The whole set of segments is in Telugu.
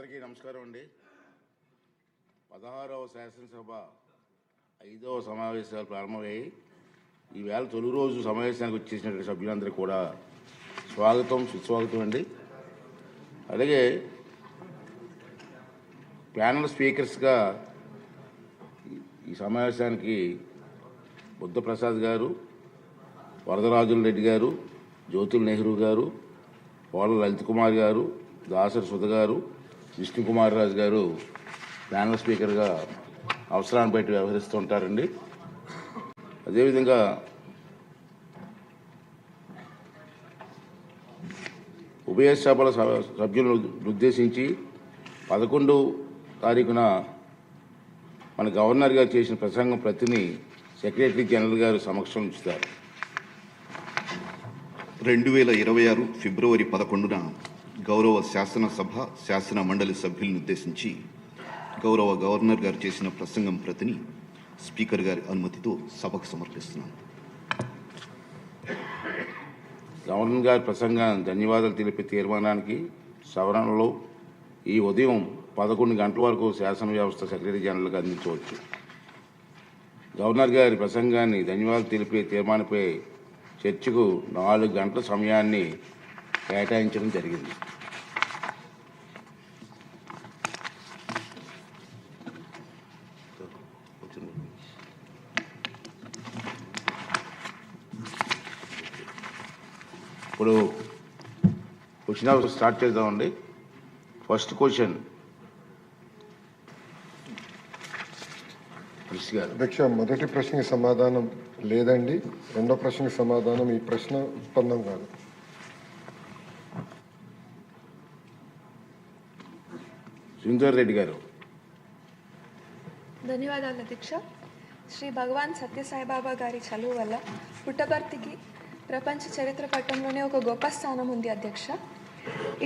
అందరికీ నమస్కారం అండి. పదహారవ శాసనసభ ఐదవ సమావేశాలు ప్రారంభమయ్యాయి. ఈవేళ తొలి రోజు సమావేశానికి వచ్చేసినటువంటి సభ్యులందరికీ కూడా స్వాగతం సుస్వాగతం అండి. అలాగే ప్యానల్ స్పీకర్స్గా ఈ- సమావేశానికి బుద్ధప్రసాద్ గారు వరదరాజుల రెడ్డి గారు జ్యోతుల్ నెహ్రూ గారు పోల లలిత్ కుమార్ గారు దాసరి సుధ గారు విష్ణు కుమార్ రాజు గారు ప్యానల్ స్పీకర్గా అవసరాన్ని బట్టి వ్యవహరిస్తూ ఉంటారండి అదేవిధంగా ఉభయ సభల సభ- సభ్యులను ఉద్దేశించి పదకొండు తారీఖున మన గవర్నర్ గారు చేసిన ప్రసంగం ప్రతిని సెక్రటరీ జనరల్ గారు సమక్షం ఉంచుతారు. రెండు వేల ఇరవై ఆరు ఫిబ్రవరి పదకొండున గౌరవ శాసనసభ శాసన మండలి సభ్యులను ఉద్దేశించి గౌరవ గవర్నర్ గారు చేసిన ప్రసంగం ప్రతిని స్పీకర్ గారి అనుమతితో సభకు సమర్పిస్తున్నాను. గవర్నర్ గారి ప్రసంగాన్ని ధన్యవాదాలు తెలిపే తీర్మానానికి సవరణలో ఈ ఉదయం పదకొండు గంటల వరకు శాసన వ్యవస్థ సెక్రటరీ జనరల్కి అందించవచ్చు. గవర్నర్ గారి ప్రసంగాన్ని ధన్యవాదాలు తెలిపే తీర్మానంపై చర్చకు నాలుగు గంటల సమయాన్ని కేటాయించడం జరిగింది. ఇప్పుడు క్వశ్చన్ స్టార్ట్ చేద్దామండి. First question. గారు. అధ్యక్ష మొదటి ప్రశ్నకి సమాధానం లేదండి. రెండో ప్రశ్నకి సమాధానం ఈ ప్రశ్న ఉత్పన్నం కాదు. సుందర్ రెడ్డి గారు. ధన్యవాదాలు అధ్యక్ష శ్రీ భగవాన్ సత్యసాయిబాబా గారి చదువు వల్ల పుట్టపర్తికి ప్రపంచ చరిత్ర పట్టంలోనే ఒక గొప్ప స్థానం ఉంది అధ్యక్ష.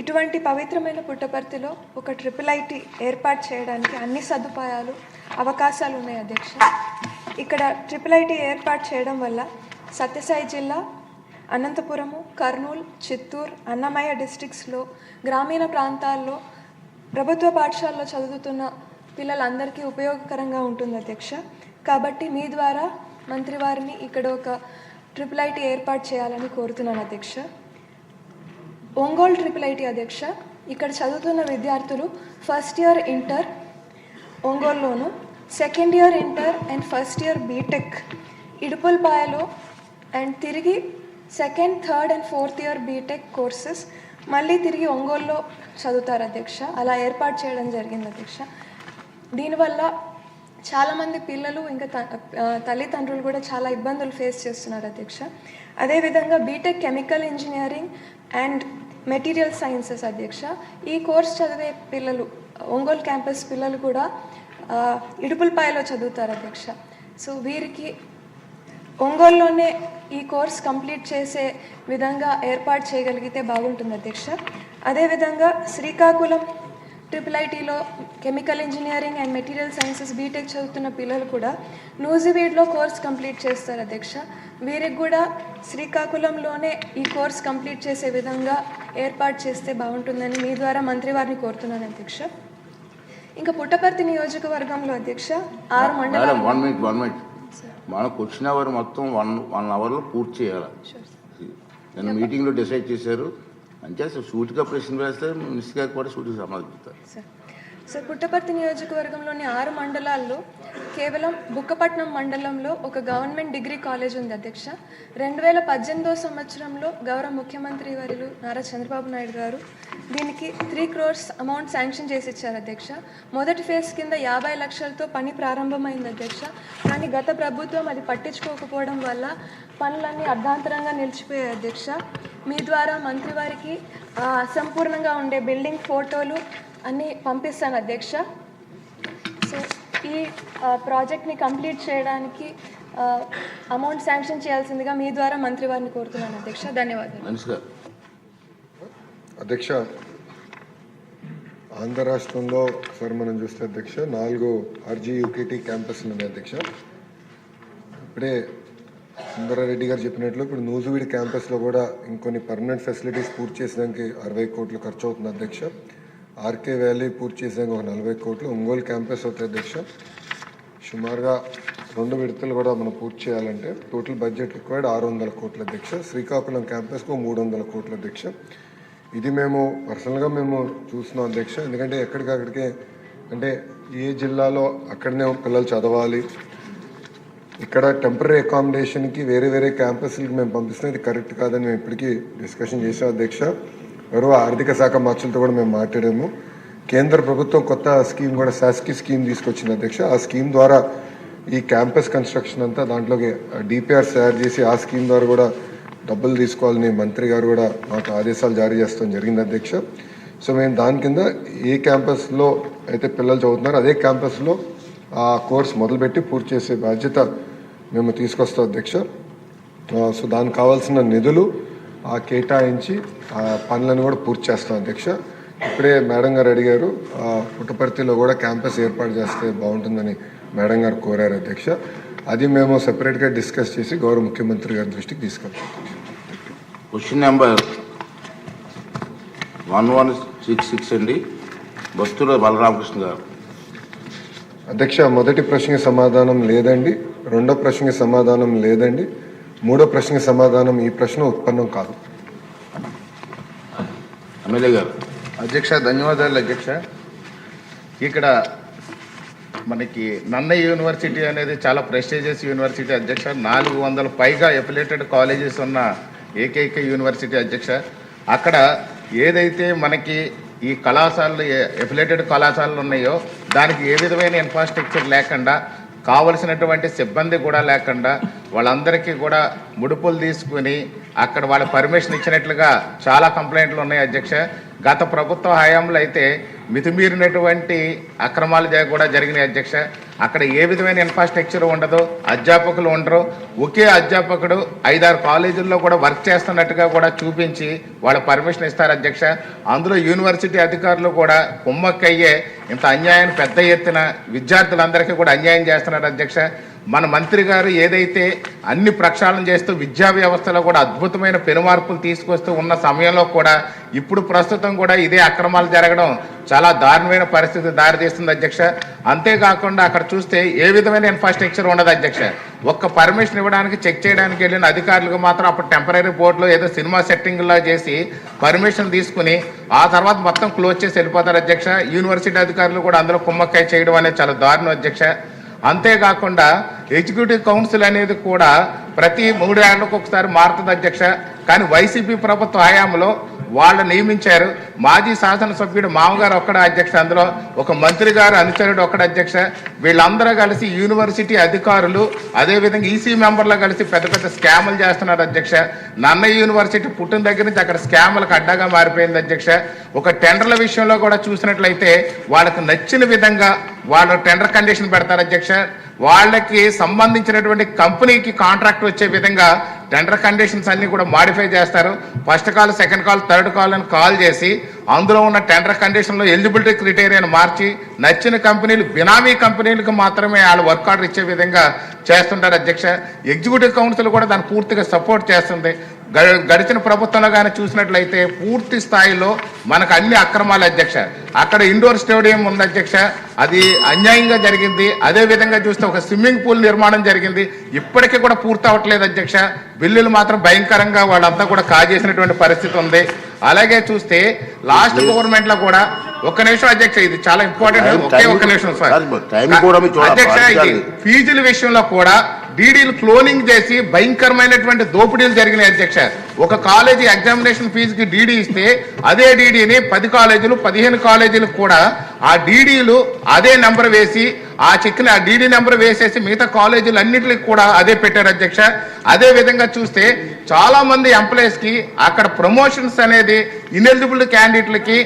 ఇటువంటి పవిత్రమైన పుట్టపర్తిలో ఒక ట్రిపుల్ ఐటీ ఏర్పాటు చేయడానికి అన్ని సదుపాయాలు అవకాశాలు ఉన్నాయి అధ్యక్ష. ఇక్కడ ట్రిపుల్ ఐటీ ఏర్పాటు చేయడం వల్ల సత్యసాయి జిల్లా అనంతపురము కర్నూలు చిత్తూరు అన్నమయ్య డిస్టిక్స్లో గ్రామీణ ప్రాంతాల్లో ప్రభుత్వ పాఠశాలలో చదువుతున్న పిల్లలందరికీ ఉపయోగకరంగా ఉంటుంది అధ్యక్ష. కాబట్టి మీ ద్వారా మంత్రి వారిని ఇక్కడ ఒక ట్రిపుల్ ఐటీ ఏర్పాటు చేయాలని కోరుతున్నాను అధ్యక్ష. ఒంగోలు ట్రిపుల్ ఐటీ అధ్యక్ష ఇక్కడ చదువుతున్న విద్యార్థులు first year inter ఒంగోలులోను second year inter and first year BTech ఇడుపుల్పాయలో and తిరిగి second third and fourth year BTech courses మళ్ళీ తిరిగి ఒంగోలులో చదువుతారు అధ్యక్ష. అలా ఏర్పాటు చేయడం జరిగింది అధ్యక్ష. దీనివల్ల చాలామంది పిల్లలు ఇంకా త- తల్లిదండ్రులు కూడా చాలా ఇబ్బందులు ఫేస్ చేస్తున్నారు అధ్యక్ష. అదేవిధంగా BTech chemical engineering and material sciences అధ్యక్ష. ఈ కోర్స్ చదివే పిల్లలు ఒంగోలు క్యాంపస్ పిల్లలు కూడా ఇడుపులపాయలో చదువుతారు అధ్యక్ష. సో వీరికి ఒంగోలులోనే ఈ కోర్స్ కంప్లీట్ చేసే విధంగా ఏర్పాటు చేయగలిగితే బాగుంటుంది అధ్యక్ష. అదేవిధంగా శ్రీకాకుళం ట్రిపుల్ ఐటీలో chemical engineering and material sciences BTech చదువుతున్న పిల్లలు కూడా నూజివీడ్లో కోర్స్ కంప్లీట్ చేస్తారు అధ్యక్ష. వీరికి కూడా శ్రీకాకుళంలోనే ఈ కోర్స్ కంప్లీట్ చేసే విధంగా ఏర్పాటు చేస్తే బాగుంటుందని మీ ద్వారా మంత్రి వారిని కోరుతున్నాను అధ్యక్ష. ఇంకా పుట్టపర్తి నియోజకవర్గంలో అధ్యక్ష ఆరు మేడం మండలాలు వన్ మినిట్ వన్ మినిట్ మన క్వశ్చన్ అవర్ మొత్తం వన్ వన్ అవర్లో పూర్తి చేయాలి నేను మీటింగ్లో డిసైడ్ చేశారు. అంటే సూటిగా ప్రశ్న వేస్తే మినిస్టర్ గారికి కూడా సూటిగా సమాధానం చెప్తారు. సార్ పుట్టపర్తి నియోజకవర్గంలోని ఆరు మండలాల్లో కేవలం బుక్కపట్నం మండలంలో ఒక గవర్నమెంట్ డిగ్రీ కాలేజ్ ఉంది అధ్యక్ష. రెండు వేల పద్దెనిమిదో సంవత్సరంలో గౌరవ ముఖ్యమంత్రి వర్యులు నారా చంద్రబాబు నాయుడు గారు దీనికి త్రీ క్రోర్స్ అమౌంట్ శాంక్షన్ చేసి ఇచ్చారు అధ్యక్ష. మొదటి ఫేజ్ కింద యాభై లక్షలతో పని ప్రారంభమైంది అధ్యక్ష. కానీ గత ప్రభుత్వం అది పట్టించుకోకపోవడం వల్ల పనులన్నీ అర్ధాంతరంగా నిలిచిపోయాయి అధ్యక్ష. మీ ద్వారా మంత్రివారికి వారికి అసంపూర్ణంగా ఉండే బిల్డింగ్ ఫోటోలు అన్నీ పంపిస్తాను అధ్యక్ష. సో ఈ ప్రాజెక్ట్ని కంప్లీట్ చేయడానికి అమౌంట్ శాంక్షన్ చేయాల్సిందిగా మీ ద్వారా మంత్రి వారిని కోరుతున్నాను అధ్యక్ష. ధన్యవాదాలు. అధ్యక్ష ఆంధ్ర రాష్ట్రంలో ఒకసారి మనం చూస్తే అధ్యక్ష నాలుగు ఆర్జీ యూకేటీ క్యాంపస్లు ఉన్నాయి అధ్యక్ష. ఇప్పుడే సుందరారెడ్డి గారు చెప్పినట్లు ఇప్పుడు నూజువీడి క్యాంపస్లో కూడా ఇంకొన్ని పర్మనెంట్ ఫెసిలిటీస్ పూర్తి చేసడానికి అరవై కోట్లు ఖర్చు అవుతుంది అధ్యక్ష. ఆర్కే వ్యాలీ పూర్తి చేసాక ఒక నలభై కోట్లు. ఒంగోలు క్యాంపస్ అవుతుంది అధ్యక్ష సుమారుగా రెండు విడతలు కూడా మనం పూర్తి చేయాలంటే టోటల్ బడ్జెట్ రిక్వైర్డ్ ఆరు వందల కోట్ల అధ్యక్ష. శ్రీకాకుళం క్యాంపస్కు మూడు వందల కోట్ల అధ్యక్ష. ఇది మేము పర్సనల్గా మేము చూస్తున్నాం అధ్యక్ష. ఎందుకంటే ఎక్కడికక్కడికే అంటే ఏ జిల్లాలో అక్కడనే పిల్లలు చదవాలి. ఇక్కడ టెంపరీ అకామిడేషన్కి వేరే వేరే క్యాంపస్లకి మేము పంపిస్తున్నది ఇది కరెక్ట్ కాదని మేము ఇప్పటికీ డిస్కషన్ చేసాం అధ్యక్ష. గౌరవ ఆర్థిక శాఖ మంత్రులతో కూడా మేము మాట్లాడాము. కేంద్ర ప్రభుత్వం కొత్త స్కీమ్ కూడా శాస్కి స్కీమ్ తీసుకొచ్చింది అధ్యక్ష. ఆ స్కీమ్ ద్వారా ఈ క్యాంపస్ కన్స్ట్రక్షన్ అంతా దాంట్లోకి డిపిఆర్ తయారు చేసి ఆ స్కీమ్ ద్వారా కూడా డబ్బులు తీసుకోవాలని మంత్రి గారు కూడా మాకు ఆదేశాలు జారీ చేస్తాం జరిగింది అధ్యక్ష. సో మేము దాని కింద ఏ క్యాంపస్లో అయితే పిల్లలు చదువుతున్నారో అదే క్యాంపస్లో ఆ కోర్స్ మొదలుపెట్టి పూర్తి చేసే బాధ్యత మేము తీసుకొస్తాం అధ్యక్ష. సో దానికి కావాల్సిన నిధులు ఆ కేటాయించి ఆ పనులను కూడా పూర్తి చేస్తాం అధ్యక్ష. ఇప్పుడే మేడం గారు అడిగారు పుట్టపర్తిలో కూడా క్యాంపస్ ఏర్పాటు చేస్తే బాగుంటుందని మేడం గారు కోరారు అధ్యక్ష. అది మేము సెపరేట్గా డిస్కస్ చేసి గౌరవ ముఖ్యమంత్రి గారి దృష్టికి తీసుకెళ్తాం question number one one six six అండి. బస్తుల బలరామకృష్ణ గారు. అధ్యక్ష మొదటి ప్రశ్నకి సమాధానం లేదండి. రెండో ప్రశ్నకి సమాధానం లేదండి. మూడో ప్రశ్నకి సమాధానం ఈ ప్రశ్న ఉత్పన్నం కాదు. ఎమ్మెల్యే గారు. అధ్యక్ష ధన్యవాదాలు అధ్యక్ష. ఇక్కడ మనకి నన్నయ్య యూనివర్సిటీ అనేది చాలా ప్రెస్టీజియస్ యూనివర్సిటీ అధ్యక్ష. నాలుగు వందల పైగా ఎఫిలేటెడ్ కాలేజెస్ ఉన్న ఏకైక యూనివర్సిటీ అధ్యక్ష. అక్కడ ఏదైతే మనకి ఈ కళాశాలలు ఎఫిలేటెడ్ కళాశాలలు ఉన్నాయో దానికి ఏ విధమైన ఇన్ఫ్రాస్ట్రక్చర్ లేకుండా కావలసినటువంటి సిబ్బంది కూడా లేకుండా వాళ్ళందరికీ కూడా ముడుపులు తీసుకుని అక్కడ వాళ్ళ పర్మిషన్ ఇచ్చినట్లుగా చాలా కంప్లైంట్లు ఉన్నాయి అధ్యక్ష. గత ప్రభుత్వ హయాంలో అయితే మితిమీరినటువంటి అక్రమాలు జ- కూడా జరిగినాయి అధ్యక్ష. అక్కడ ఏ విధమైన ఇన్ఫ్రాస్ట్రక్చర్ ఉండదు అధ్యాపకులు ఉండరు. ఒకే అధ్యాపకుడు ఐదారు కాలేజీల్లో కూడా వర్క్ చేస్తున్నట్టుగా కూడా చూపించి వాళ్ళ పర్మిషన్ ఇస్తారు అధ్యక్ష. అందులో యూనివర్సిటీ అధికారులు కూడా కుమ్మక్కయ్యే ఇంత అన్యాయం పెద్ద ఎత్తున విద్యార్థులందరికీ కూడా అన్యాయం చేస్తున్నారు అధ్యక్ష. మన మంత్రి గారు ఏదైతే అన్ని ప్రక్షాళన చేస్తూ విద్యా వ్యవస్థలో కూడా అద్భుతమైన పెనుమార్పులు తీసుకొస్తూ ఉన్న సమయంలో కూడా ఇప్పుడు ప్రస్తుతం కూడా ఇదే అక్రమాలు జరగడం చాలా దారుణమైన పరిస్థితి దారితీస్తుంది అధ్యక్ష. అంతేకాకుండా అక్కడ చూస్తే ఏ విధమైన ఇన్ఫ్రాస్ట్రక్చర్ ఉండదు అధ్యక్ష. ఒక్క పర్మిషన్ ఇవ్వడానికి చెక్ చేయడానికి వెళ్ళిన అధికారులకు మాత్రం అప్పుడు టెంపరీ బోర్డులో ఏదో సినిమా సెట్టింగ్లా చేసి పర్మిషన్ తీసుకుని ఆ తర్వాత మొత్తం క్లోజ్ చేసి వెళ్ళిపోతారు అధ్యక్ష. యూనివర్సిటీ అధికారులు కూడా అందులో కుమ్మక్కాయ చేయడం అనేది చాలా దారుణం అధ్యక్ష. అంతేకాకుండా ఎగ్జిక్యూటివ్ కౌన్సిల్ అనేది కూడా ప్రతి మూడేళ్ళకు ఒకసారి మారుతుంది అధ్యక్ష. కానీ వైసీపీ ప్రభుత్వ హయాంలో వాళ్ళు నియమించారు. మాజీ శాసనసభ్యుడు మామగారు ఒక్కడ అధ్యక్ష అందులో ఒక మంత్రి గారు అనుచరుడు ఒక్కడ అధ్యక్ష వీళ్ళందరూ కలిసి యూనివర్సిటీ అధికారులు అదేవిధంగా ఈసీ మెంబర్లు కలిసి పెద్ద పెద్ద స్కాములు చేస్తున్నారు అధ్యక్ష నన్నయ్య యూనివర్సిటీ పుట్టిన దగ్గర నుంచి అక్కడ స్కాములకు అడ్డాగా మారిపోయింది అధ్యక్ష ఒక టెండర్ల విషయంలో కూడా చూసినట్లయితే వాళ్ళకు నచ్చిన విధంగా వాళ్ళు టెండర్ కండిషన్ పెడతారు అధ్యక్ష వాళ్ళకి సంబంధించినటువంటి కంపెనీకి కాంట్రాక్ట్ వచ్చే విధంగా టెండర్ కండిషన్స్ అన్ని కూడా మాడిఫై చేస్తారు. First call second call third call అని కాల్ చేసి అందులో ఉన్న టెండర్ కండిషన్లో ఎలిజిబిలిటీ క్రిటేరియాను మార్చి నచ్చిన కంపెనీలు బినామీ కంపెనీలకు మాత్రమే వాళ్ళు వర్క్ ఆర్డర్ ఇచ్చే విధంగా చేస్తుంటారు అధ్యక్ష. ఎగ్జిక్యూటివ్ కౌన్సిల్ కూడా దాన్ని పూర్తిగా సపోర్ట్ చేస్తుంది. గడిచిన ప్రభుత్వంలో కానీ చూసినట్లయితే పూర్తి స్థాయిలో మనకు అన్ని అక్రమాలు అధ్యక్ష. అక్కడ ఇండోర్ స్టేడియం ఉంది అధ్యక్ష. అది అన్యాయంగా జరిగింది. అదే విధంగా చూస్తే ఒక స్విమ్మింగ్ పూల్ నిర్మాణం జరిగింది. ఇప్పటికీ కూడా పూర్తి అవ్వట్లేదు అధ్యక్ష. బిల్లులు మాత్రం భయంకరంగా వాళ్ళంతా కూడా కాజేసినటువంటి పరిస్థితి ఉంది. అలాగే చూస్తే లాస్ట్ గవర్నమెంట్లో కూడా ఒక్క నిమిషం అధ్యక్ష ఇది చాలా ఇంపార్టెంట్. ఒకే ఒక్క నిమిషం సార్. అధ్యక్ష ఇది. ఫీజుల విషయంలో కూడా డీడీలు క్లోనింగ్ చేసి భయంకరమైనటువంటి దోపిడీలు జరిగినాయి అధ్యక్ష. ఒక కాలేజీ ఎగ్జామినేషన్ ఫీజుకి డీడీ ఇస్తే అదే డీడీని పది కాలేజీలు పదిహేను కాలేజీలు కూడా ఆ డీడీలు అదే నెంబర్ వేసి ఆ చెక్ని ఆ డీడీ నెంబర్ వేసేసి మిగతా కాలేజీలు అన్నింటికి కూడా అదే పెట్టారు అధ్యక్ష. అదే విధంగా చూస్తే చాలా మంది ఎంప్లాయీస్కి అక్కడ ప్రమోషన్స్ అనేది ఇనెలిజిబుల్ క్యాండిడేట్లకి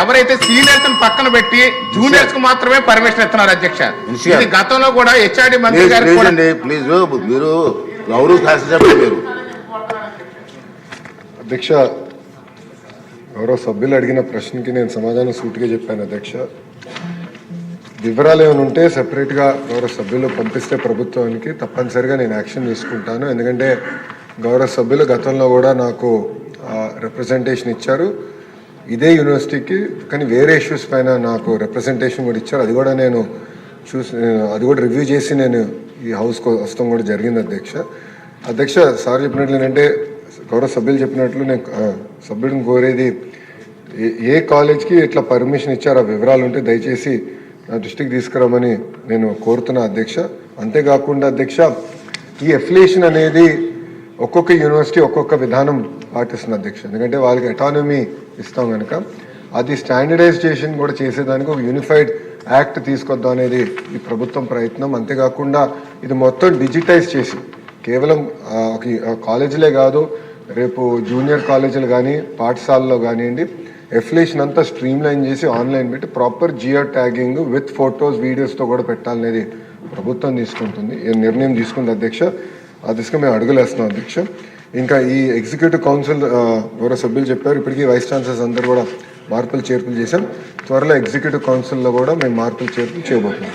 ఎవరైతే సీనియర్స్ పక్కన పెట్టి జూనియర్స్కు మాత్రమే పర్మిషన్ ఇస్తున్నారు అధ్యక్ష. ఇది గతంలో కూడా హెచ్ఆర్డి మంత్రి గారు ప్లీజ్ మీరు గౌరవ శాసనసభ్యులు మీరు. అధ్యక్ష గౌరవ సభ్యులు అడిగిన ప్రశ్నకి నేను సమాధానం సూటిగా చెప్పాను అధ్యక్ష. వివరాలు ఏమైనా ఉంటే సెపరేట్గా గౌరవ సభ్యులు పంపిస్తే ప్రభుత్వానికి తప్పనిసరిగా నేను యాక్షన్ తీసుకుంటాను. ఎందుకంటే గౌరవ సభ్యులు గతంలో కూడా నాకు రిప్రజెంటేషన్ ఇచ్చారు. ఇదే యూనివర్సిటీకి కానీ వేరే ఇష్యూస్ పైన నాకు రిప్రజెంటేషన్ కూడా ఇచ్చారు. అది కూడా నేను చూసి అది కూడా రివ్యూ చేసి నేను ఈ హౌస్కి వస్తాం కూడా జరిగింది అధ్యక్ష. అధ్యక్ష సార్ చెప్పినట్లు ఏంటంటే గౌరవ సభ్యులు చెప్పినట్లు నేను సభ్యుడిని కోరేది ఏ- ఏ కాలేజ్కి ఇట్లా పర్మిషన్ ఇచ్చారో ఆ వివరాలు ఉంటే దయచేసి నా దృష్టికి తీసుకురామని నేను కోరుతున్నా అధ్యక్ష. అంతేకాకుండా అధ్యక్ష ఈ అఫిలియేషన్ అనేది ఒక్కొక్క యూనివర్సిటీ ఒక్కొక్క విధానం పాటిస్తున్న అధ్యక్ష ఎందుకంటే వాళ్ళకి అటానమీ ఇస్తాం కనుక అది స్టాండర్డైజేషన్ కూడా చేసేదానికి ఒక యూనిఫైడ్ యాక్ట్ తీసుకొద్దాం అనేది ఈ ప్రభుత్వం ప్రయత్నం. అంతేకాకుండా ఇది మొత్తం డిజిటైజ్ చేసి కేవలం ఒక కాలేజీలే కాదు రేపు జూనియర్ కాలేజీలు కానీ పాఠశాలలో కానివ్వండి ఎఫిలేషన్ అంతా స్ట్రీమ్ లైన్ చేసి ఆన్లైన్ పెట్టి proper geo tagging with photos వీడియోస్తో కూడా పెట్టాలనేది ప్రభుత్వం తీసుకుంటుంది. ఈ నిర్ణయం తీసుకుంది అధ్యక్ష. ఆ దిశగా మేము అడుగులేస్తున్నాం అధ్యక్ష. ఇంకా ఈ ఎగ్జిక్యూటివ్ కౌన్సిల్ ఎవరో సభ్యులు చెప్పారు. ఇప్పటికీ వైస్ ఛాన్సలర్స్ అందరూ కూడా మార్పులు చేర్పులు చేశాం త్వరలో ఎగ్జిక్యూటివ్ కౌన్సిల్లో కూడా మేము మార్పులు చేర్పులు చేయబోతున్నాం.